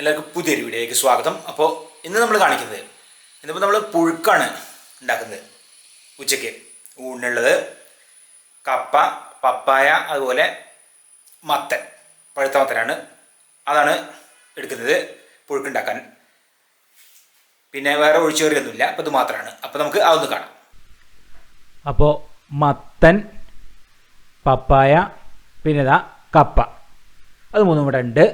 എല്ലാവർക്കും പുതിയൊരു വീഡിയോയിലേക്ക് സ്വാഗതം. അപ്പോൾ ഇന്ന് നമ്മൾ കാണിക്കുന്നത് ഇന്നിപ്പോൾ നമ്മൾ പുഴുക്കാണ് ഉണ്ടാക്കുന്നത്. ഉച്ചയ്ക്ക് ഊണിനുള്ളത് കപ്പ പപ്പായ അതുപോലെ മത്തൻ പഴുത്ത മത്തനാണ്. അതാണ് എടുക്കുന്നത് പുഴുക്കുണ്ടാക്കാൻ. പിന്നെ വേറെ ഒഴിച്ചുകറിയൊന്നുമില്ല അപ്പോൾ ഇത് മാത്രമാണ്. അപ്പോൾ നമുക്ക് അതൊന്ന് കാണാം. അപ്പോൾ മത്തൻ പപ്പായ പിന്നെ കപ്പ. അത് മൂന്നും ഇവിടെ ഉണ്ട്.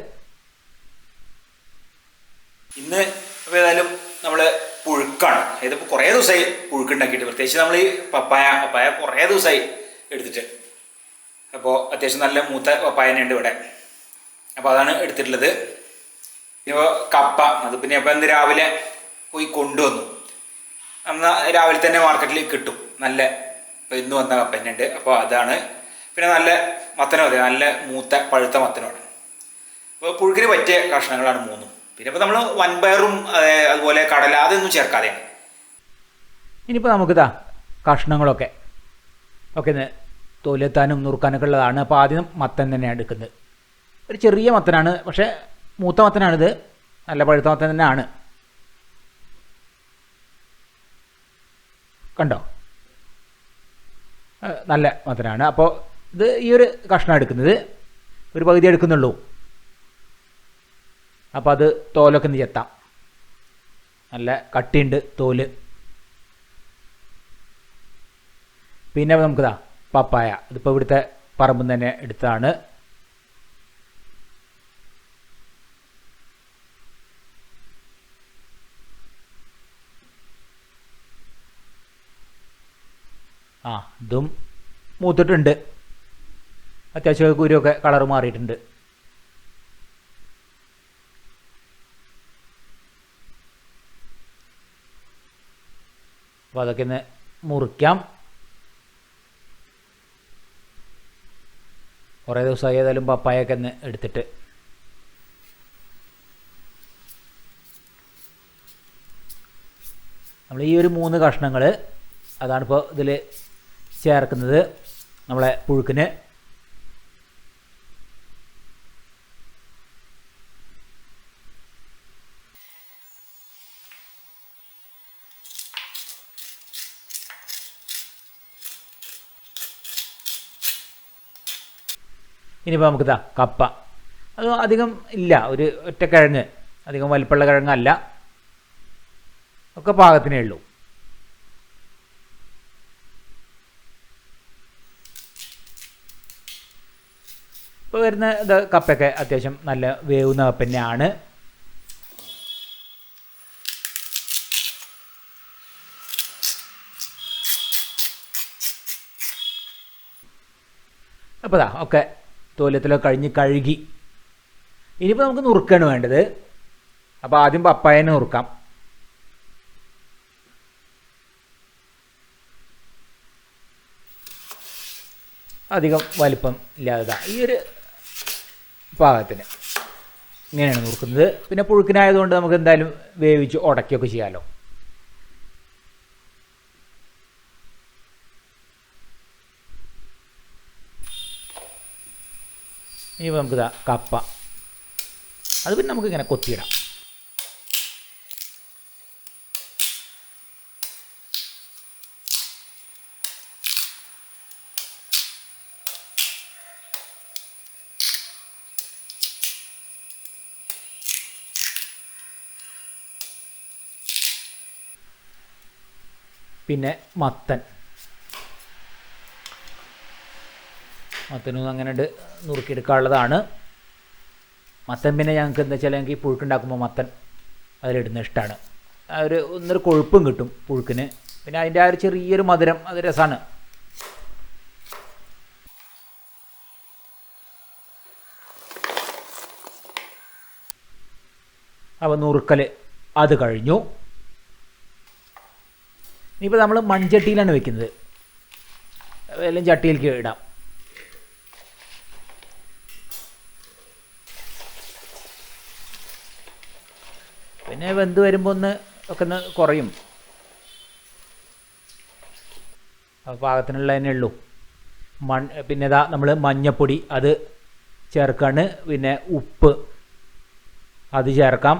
ഇന്ന് ഏതായാലും നമ്മൾ പുഴുക്കാണ്. ഇതിപ്പോൾ കുറേ ദിവസമായി പുഴുക്കുണ്ടാക്കിയിട്ട് പ്രത്യേകിച്ച് നമ്മൾ ഈ പപ്പായ പപ്പായ കുറേ ദിവസമായി എടുത്തിട്ട്. അപ്പോൾ അത്യാവശ്യം നല്ല മൂത്ത പപ്പായനെ ഉണ്ട് ഇവിടെ. അപ്പോൾ അതാണ് എടുത്തിട്ടുള്ളത്. ഇപ്പോൾ കപ്പ അത് പിന്നെ അപ്പോൾ ഇന്ന് രാവിലെ പോയി കൊണ്ടുവന്നു. അന്ന് രാവിലെ തന്നെ മാർക്കറ്റിൽ കിട്ടും. നല്ല ഇപ്പോൾ ഇന്ന് വന്ന കപ്പ തന്നെ ഉണ്ട് അപ്പോൾ അതാണ്. പിന്നെ നല്ല മത്തനോ അതെ നല്ല മൂത്ത പഴുത്ത മത്തനോട് അപ്പോൾ പുഴുക്കിന് പറ്റിയ കഷ്ണങ്ങളാണ് മൂന്നും. പിന്നെ ഇപ്പോൾ നമ്മൾ വൻപയറും അതെ, അതുപോലെ കടല അതൊന്നും ചേർക്കാതെയാണ്. ഇനിയിപ്പോൾ നമുക്കിതാ കഷ്ണങ്ങളൊക്കെ. ഒക്കെ ഒന്ന് തോലെത്താനും നുറുക്കാനൊക്കെ ഉള്ളതാണ്. അപ്പോൾ ആദ്യം മത്തൻ തന്നെയാണ് എടുക്കുന്നത്. ഒരു ചെറിയ മത്തനാണ് പക്ഷേ മൂത്ത മത്തനാണിത്. നല്ല പഴുത്ത മത്തൻ തന്നെയാണ്. കണ്ടോ? നല്ല മത്തനാണ്. അപ്പോൾ ഇത് ഈ ഒരു കഷ്ണം എടുക്കുന്നത്. ഒരു പകുതി എടുക്കുന്നുള്ളൂ. അപ്പോൾ അത് തോലൊക്കെ ഒന്ന് ചെത്താം. നല്ല കട്ടിയുണ്ട് തോൽ. പിന്നെ നമുക്കിതാ പപ്പായ. ഇതിപ്പോൾ ഇവിടുത്തെ പറമ്പിൽ തന്നെ എടുത്താണ് ആ ഇതും മൂത്തിട്ടുണ്ട്. അത്യാവശ്യം കുരുവൊക്കെ കളർ മാറിയിട്ടുണ്ട്. അപ്പോൾ അതൊക്കെ ഒന്ന് മുറിക്കാം. കുറേ ദിവസമായി ഏതായാലും പപ്പായൊക്കെ ഒന്ന് എടുത്തിട്ട്. നമ്മൾ ഈ ഒരു മൂന്ന് കഷ്ണങ്ങൾ അതാണിപ്പോൾ ഇതിൽ ചേർക്കുന്നത് നമ്മളെ പുഴുക്കിന്. ഇനിയിപ്പോൾ നമുക്ക് ഇതാ കപ്പ. അത് അധികം ഇല്ല. ഒരു ഒറ്റ കിഴങ്ങ് അധികം വലിപ്പമുള്ള കിഴങ്ങല്ല. ഒക്കെ പാകത്തിനേ ഉള്ളൂ. ഇപ്പോൾ വരുന്ന ഇത് കപ്പയൊക്കെ അത്യാവശ്യം നല്ല വേവുന്ന കപ്പ തന്നെയാണ്. അപ്പോൾ ഇതാ ഒക്കെ തോലത്തിലൊക്കെ കഴിഞ്ഞ് കഴുകി. ഇനിയിപ്പോൾ നമുക്ക് നുറുക്കാണ് വേണ്ടത്. അപ്പോൾ ആദ്യം പപ്പായനെ നുറുക്കാം. അധികം വലിപ്പം ഇല്ലാതെ ഈ ഒരു പാകത്തിന് ഇങ്ങനെയാണ് നുറുക്കുന്നത്. പിന്നെ പുഴുക്കിനായതുകൊണ്ട് നമുക്ക് എന്തായാലും വേവിച്ച് ഉടക്കുകയൊക്കെ ചെയ്യാമല്ലോ ഇനിയിപ്പോൾ നമുക്കിതാ കപ്പ. അത് പിന്നെ നമുക്ക് ഇങ്ങനെ കൊത്തിയിടാം. പിന്നെ മത്തൻ. മത്തനും അങ്ങനെ നുറുക്കിയെടുക്കാനുള്ളതാണ്. മത്തൻ പിന്നെ ഞങ്ങൾക്ക് എന്താ വെച്ചാൽ ഞങ്ങൾക്ക് ഈ പുഴുക്കുണ്ടാക്കുമ്പോൾ മത്തൻ അതിലിടുന്ന ഇഷ്ടമാണ് ഒരു ഒന്നൊരു കൊഴുപ്പും കിട്ടും പുഴുക്കിന്. പിന്നെ അതിന്റെ ആ ഒരു ചെറിയൊരു മധുരം അത് രസമാണ് അപ്പോൾ നുറുക്കൽ അത് കഴിഞ്ഞു. ഇനിയിപ്പോൾ നമ്മൾ മൺചട്ടിയിലാണ് വെക്കുന്നത്. എല്ലാം ചട്ടിയിലേക്ക് ഇടാം. പിന്നെ വെന്ത് വരുമ്പോൾ ഒന്ന് ഒക്കെ ഒന്ന് കുറയും. പാകത്തിനുള്ള തന്നെ ഉള്ളൂ. മൺ പിന്നെ ഇതാ നമ്മൾ മഞ്ഞപ്പൊടി അത് ചേർക്കാണ്. പിന്നെ ഉപ്പ് അത് ചേർക്കാം.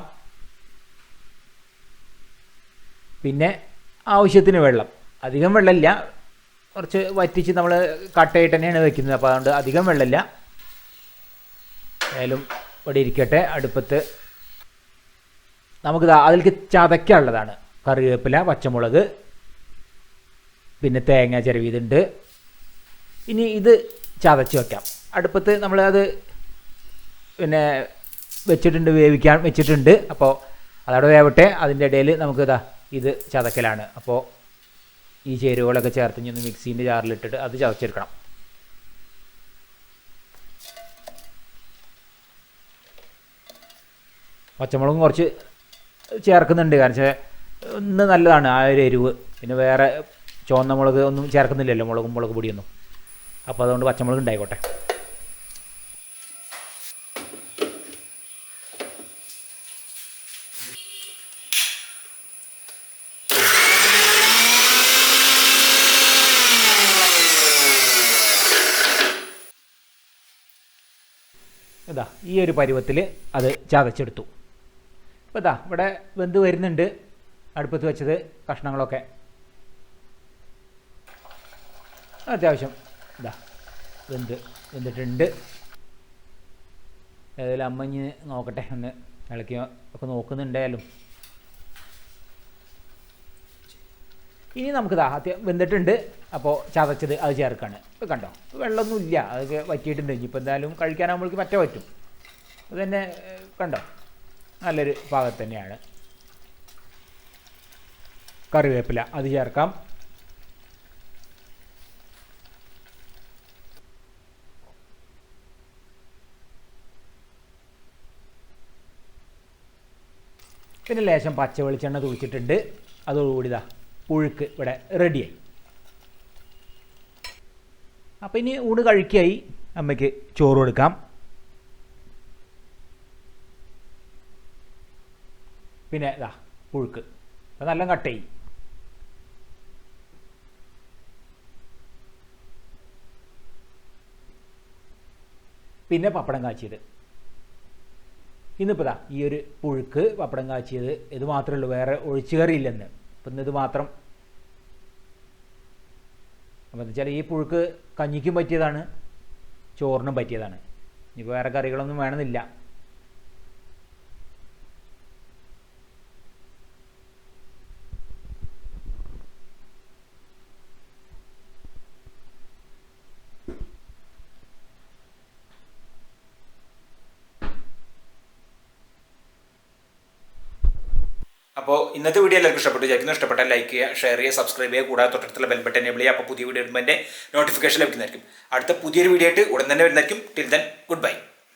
പിന്നെ ആവശ്യത്തിന് വെള്ളം. അധികം വെള്ളമില്ല. കുറച്ച് വറ്റിച്ച് നമ്മൾ കട്ടയിട്ട് തന്നെയാണ് വെക്കുന്നത്. അപ്പോൾ അതുകൊണ്ട് അധികം വെള്ളമില്ല. ഏതായാലും ഇവിടെ ഇരിക്കട്ടെ. അടുപ്പത്ത് നമുക്ക് അതിലേക്ക് ചതയ്ക്കാനുള്ളതാണ് കറിവേപ്പില പച്ചമുളക് പിന്നെ തേങ്ങ ചിരവിയതുണ്ട് ഇനി ഇത് ചതച്ച് വെക്കാം. അടുപ്പത്ത് നമ്മൾ അത് പിന്നെ വെച്ചിട്ടുണ്ട് വേവിക്കാൻ വെച്ചിട്ടുണ്ട്. അപ്പോൾ അതവിടെ വേവട്ടെ. അതിന്റെ ഇടയിൽ നമുക്ക് ഇതാ ഇത് ചതക്കലാണ്. അപ്പോൾ ഈ ചേരുവകളൊക്കെ ചേർത്ത് ഇനി ഒന്ന് മിക്സീന്റെ ജാറിലിട്ടിട്ട് അത് ചതച്ചെടുക്കണം. പച്ചമുളകും കുറച്ച് ചേർക്കുന്നുണ്ട്. കാരണം വെച്ചാൽ ഒന്ന് നല്ലതാണ് ആ ഒരു എരിവ്. പിന്നെ വേറെ ചുവന്ന മുളക് ഒന്നും ചേർക്കുന്നില്ലല്ലോ മുളകും മുളക് പൊടിയൊന്നും. അപ്പോൾ അതുകൊണ്ട് പച്ചമുളക് ഉണ്ടായിക്കോട്ടെ. ഇതാ ഈ ഒരു പരുവത്തിൽ അത് ചതച്ചെടുത്തു. അപ്പോൾ ഇതാ ഇവിടെ വെന്ത് വരുന്നുണ്ട്. അടുപ്പത്ത് വെച്ചത് കഷ്ണങ്ങളൊക്കെ. അത്യാവശ്യം. ഇതാ വെന്ത് വെന്തിട്ടുണ്ട്. ഏതായാലും അമ്മഞ്ഞ് നോക്കട്ടെ ഒന്ന് ഇളക്കി ഒക്കെ നോക്കുന്നുണ്ടായാലും. ഇനി നമുക്ക് അത്യം വെന്തിട്ടുണ്ട്. അപ്പോൾ ചതച്ചത് അത് ചേർക്കാണ്. ഇപ്പോൾ കണ്ടോ വെള്ളമൊന്നും ഇല്ല അതൊക്കെ വറ്റിയിട്ടുണ്ട്. ഇനിയിപ്പോൾ എന്തായാലും കഴിക്കാനാകുമ്പോഴേക്ക് പറ്റ പറ്റും അത് തന്നെ കണ്ടോ? നല്ലൊരു ഭാഗത്ത് തന്നെയാണ്. കറിവേപ്പില അത് ചേർക്കാം. പിന്നെ ലേശം പച്ച വെളിച്ചെണ്ണ തുളിച്ചിട്ടുണ്ട് അതോടുകൂടി ഇതാ പുഴുക്ക് ഇവിടെ റെഡിയായി. അപ്പം ഇനി ഊണ് കഴിക്കായി. അമ്മയ്ക്ക് ചോറ് കൊടുക്കാം. പിന്നെ ഇതാ പുഴുക്ക്. അത് നല്ല കട്ടയി പിന്നെ പപ്പടം കാച്ചിയത്. ഇന്നിപ്പോൾ ഈ ഒരു പുഴുക്ക് പപ്പടം കാച്ചിയത്. ഇത് മാത്രമേ ഉള്ളൂ വേറെ ഒഴിച്ചുകറിയില്ലെന്ന് അപ്പം ഇന്ന് ഇത് മാത്രം. അപ്പോൾ വെച്ചാൽ ഈ പുഴുക്ക് കഞ്ഞിക്കും പറ്റിയതാണ് ചോറിനും പറ്റിയതാണ്. ഇനി വേറെ കറികളൊന്നും വേണമെന്നില്ല. അപ്പോൾ ഇന്നത്തെ വീഡിയോ എല്ലാവർക്കും ഇഷ്ടപ്പെട്ടു വിചാരിക്കുന്നു. ഇഷ്ടപ്പെട്ടാൽ ലൈക്ക് ചെയ്യുക ഷെയർ ചെയ്യുക സബ്സ്ക്രൈബ് ചെയ്യുക. കൂടാതെ തൊട്ടടുത്തുള്ള ബെൽ ബട്ടൺ ചെയ്യുക അപ്പോൾ പുതിയ വീഡിയോ ഇടുമ്പോൾ നോട്ടിഫിക്കേഷൻ ലഭിക്കുന്നതായിരിക്കും. അടുത്ത പുതിയൊരു വീഡിയോ ആയിട്ട് ഉടൻ തന്നെ വരുന്നതായിരിക്കും. Till then good bye